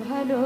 ভালো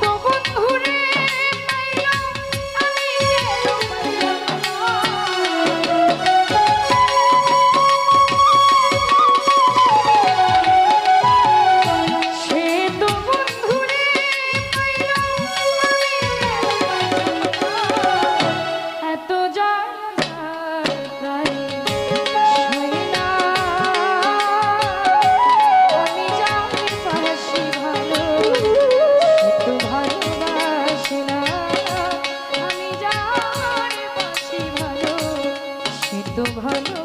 people. এত ভালো